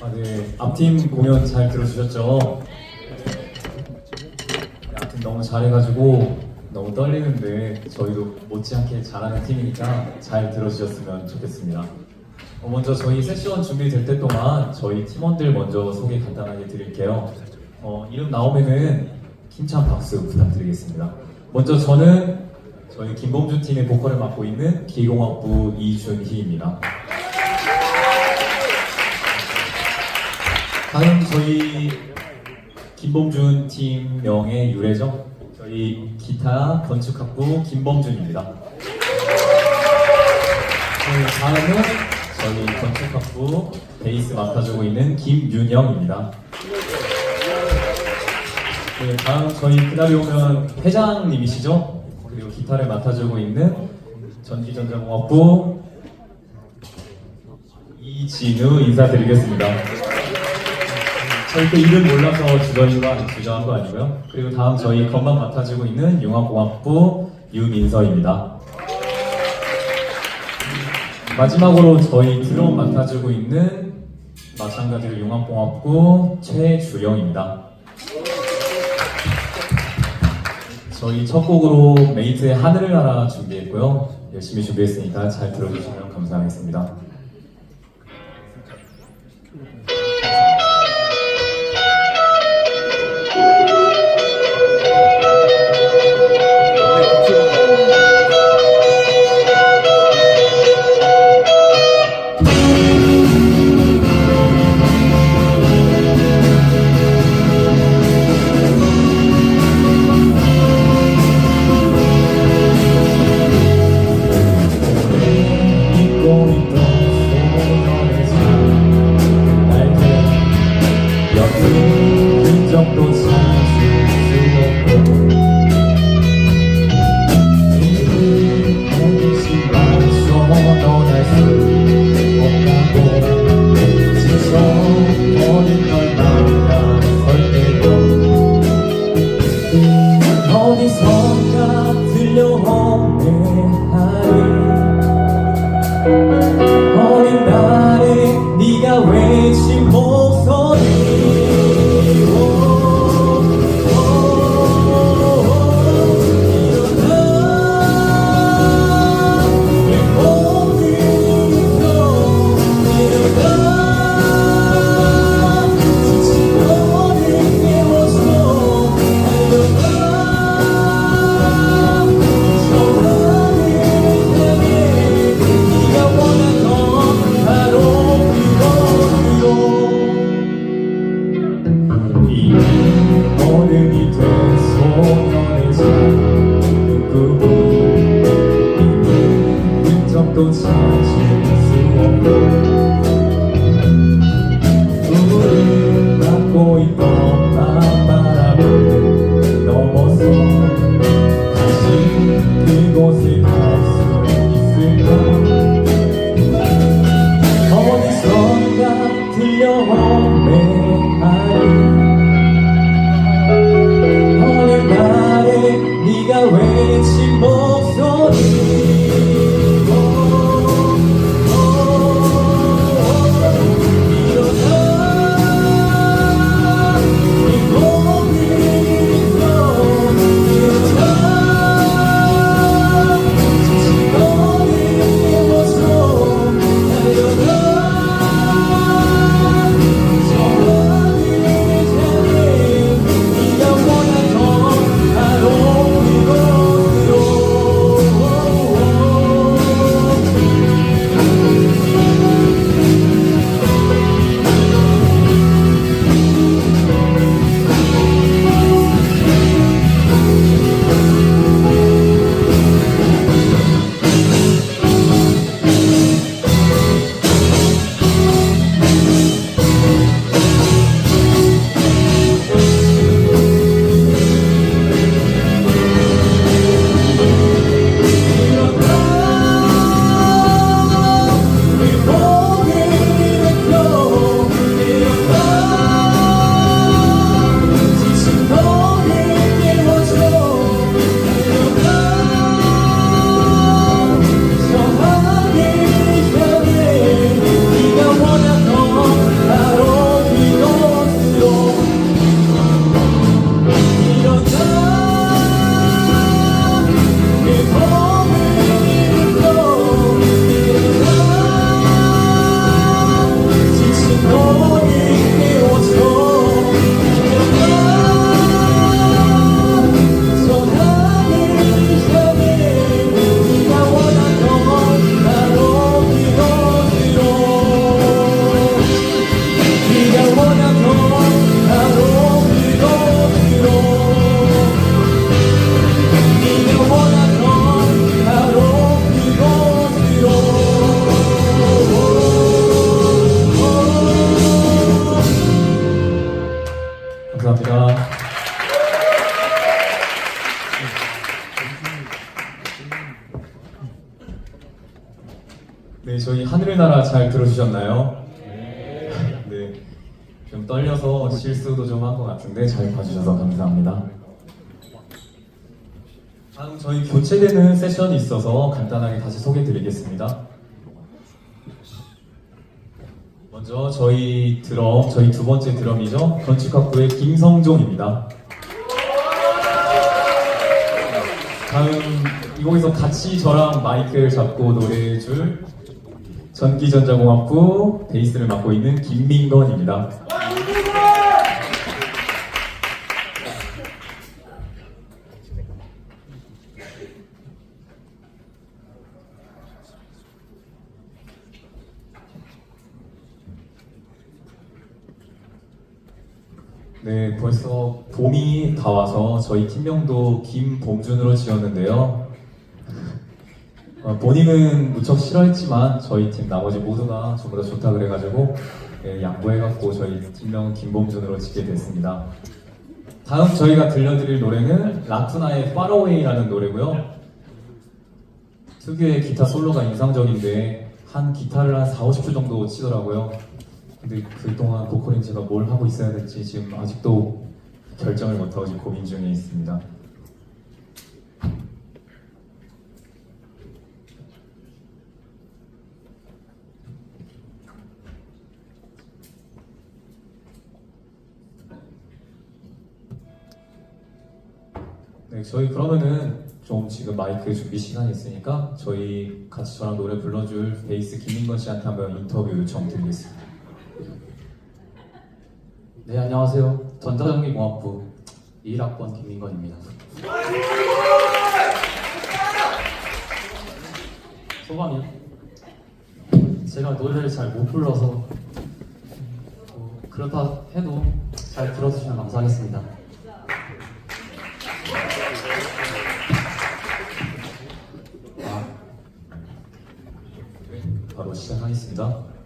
아, 네. 앞팀 공연 잘 들어주셨죠? 네, 앞팀 너무 잘해가지고 너무 떨리는데 저희도 못지않게 잘하는 팀이니까 잘 들어주셨으면 좋겠습니다. 어, 먼저 저희 세션 준비될 때 동안 저희 팀원들 먼저 소개 간단하게 드릴게요. 어, 이름 나오면은 힘찬 박수 부탁드리겠습니다. 먼저 저는 저희 김범준 팀의 보컬을 맡고 있는 기공학부 이준희입니다. 다음 저희 김범준 팀 명의 유래죠. 저희 기타 건축학부 김범준입니다. 네, 다음은 저희 건축학부 베이스 맡아주고 있는 김윤영입니다. 네, 다음 저희 그날이 오면 회장님이시죠? 그리고 기타를 맡아주고 있는 전기전자공학부 이진우 인사드리겠습니다. 절대 이름 몰라서 거, 아니- 주저한 거 아니고요. 그리고 다음 저희 건반 맡아주고 있는 융합공학부 유민서입니다. 마지막으로 저희 드럼 맡아주고 있는 마찬가지로 융합공학부 최주영입니다. 저희 첫 곡으로 메이트의 하늘을 날아 준비했고요. 열심히 준비했으니까 잘 들어주시면 감사하겠습니다. 봐주셨나요? 네. 좀 떨려서 실수도 좀 한 것 같은데 잘 봐주셔서 감사합니다. 다음 저희 교체되는 세션이 있어서 간단하게 다시 소개드리겠습니다. 먼저 저희 드럼, 저희 두 번째 드럼이죠. 건축학부의 김성종입니다. 다음 이곳에서 같이 저랑 마이크를 잡고 노래해 줄 전기전자공학부 베이스를 맡고 있는 김민건입니다. 네, 벌써 봄이 다 와서 저희 팀명도 김봄준으로 지었는데요. 어, 본인은 무척 싫어했지만 저희 팀 나머지 모두가 전부 다 좋다 그래가지고 네, 양보해갖고 저희 팀명 김봄준으로 짓게 됐습니다. 다음 저희가 들려드릴 노래는 라쿠나의 Far Away라는 노래고요. 특유의 기타 솔로가 인상적인데 한 기타를 한 4, 50초 정도 치더라고요. 근데 그동안 보컬인 제가 뭘 하고 있어야 될지 지금 아직도 결정을 못하고 고민 중에 있습니다. 네, 저희 그러면은 좀 지금 마이크 준비 시간이 있으니까 저희 같이 저랑 노래 불러줄 베이스 김민건 씨한테 한번 인터뷰 요청 드리겠습니다. 네 안녕하세요 전자전기공학부 1학번 김민건입니다 소감이요? 제가 노래를 잘 못 불러서 어, 그렇다 해도 잘 들어주시면 감사하겠습니다 바로 시작하겠습니다.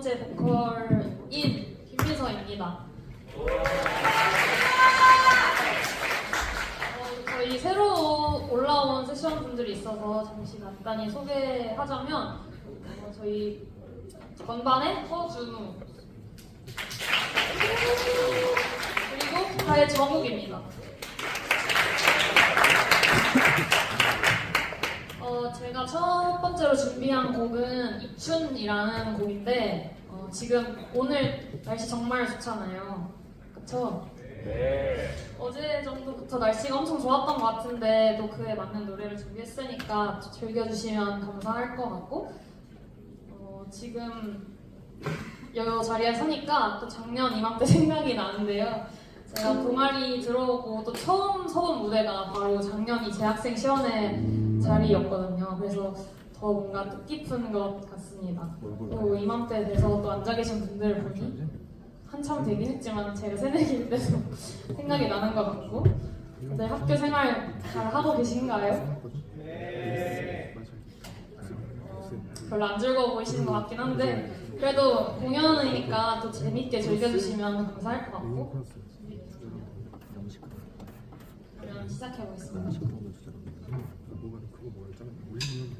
번째 보컬인 김민서입니다. 어, 저희 새로 올라온 세션 분들이 있어서 잠시 간단히 소개하자면 어, 저희 건반의 허준우 그리고 기타의 정욱입니다. 어, 제가 첫 번째로 준비한 곡은 이춘이라는 곡인데 어, 지금 오늘 날씨 정말 좋잖아요. 그쵸? 네. 어제 정도부터 날씨가 엄청 좋았던 것 같은데 또 그에 맞는 노래를 준비했으니까 즐겨주시면 감사할 것 같고 어, 지금 여 자리에 서니까 또 작년 이맘때 생각이 나는데요. 제가 동아리 들어오고 또 처음 서본 무대가 바로 작년 이 재학생 시연회 자리였거든요. 그래서 더 뭔가 뜻깊은 것 같습니다. 또 이맘때 돼서 또 앉아 계신 분들 보니 한참 되긴 했지만 제가 새내기일 때도 생각이 나는 것 같고 다들 학교 생활 잘 하고 계신가요? 어, 별로 안 즐거워 보이시는 것 같긴 한데 그래도 공연이니까 또 재밌게 즐겨주시면 감사할 것 같고 그러면 시작해 보겠습니다. 봄을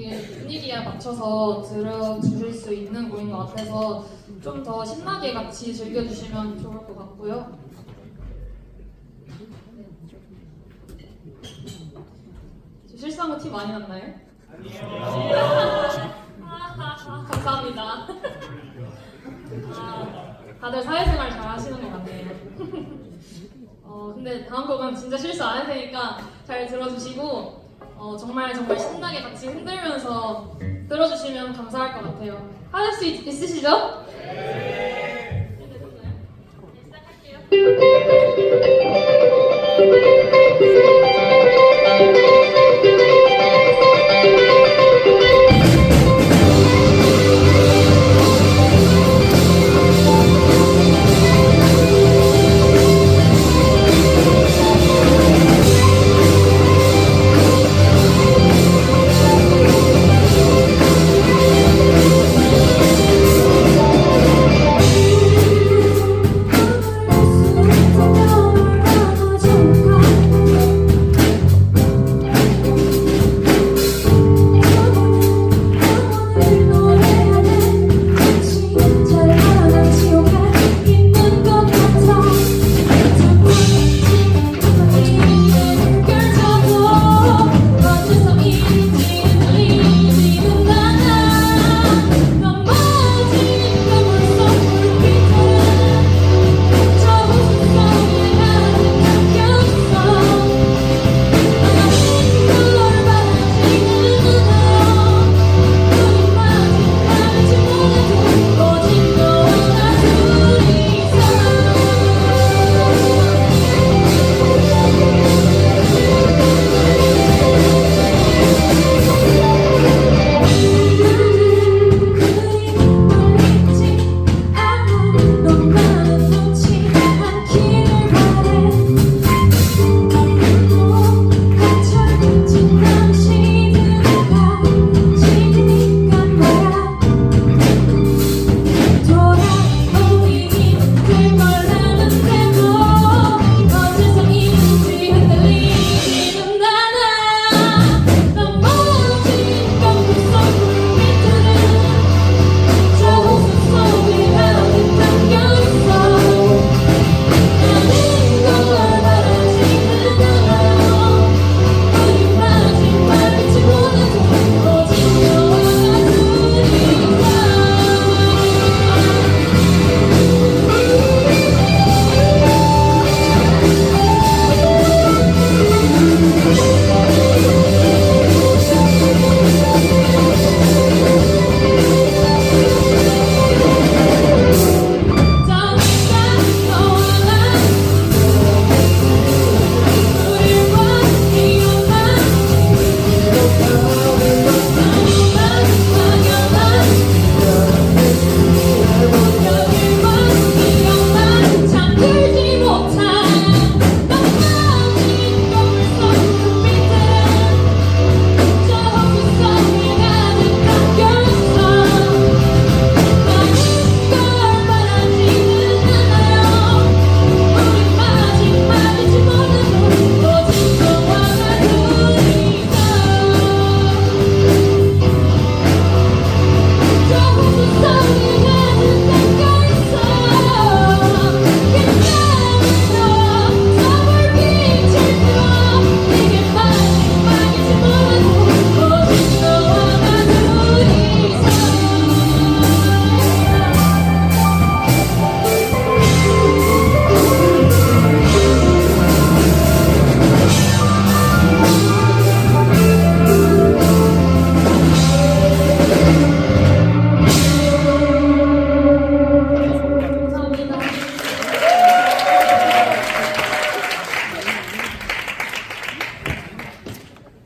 분위기에 맞춰서 들어주실 수 있는 곡인 것 같아서 좀 더 신나게 같이 즐겨주시면 좋을 것 같고요. 저 실수한 거티 많이 났나요? 아니요. 감사합니다. 아, 다들 사회생활 잘 하시는 것 같네요. 어, 근데 다음 곡은 진짜 실수 안 할 테니까 잘 들어주시고 어, 정말 정말 신나게 같이 흔들면서 들어주시면 감사할 것 같아요. 하실 수 있, 있으시죠? 네. 시작할게요.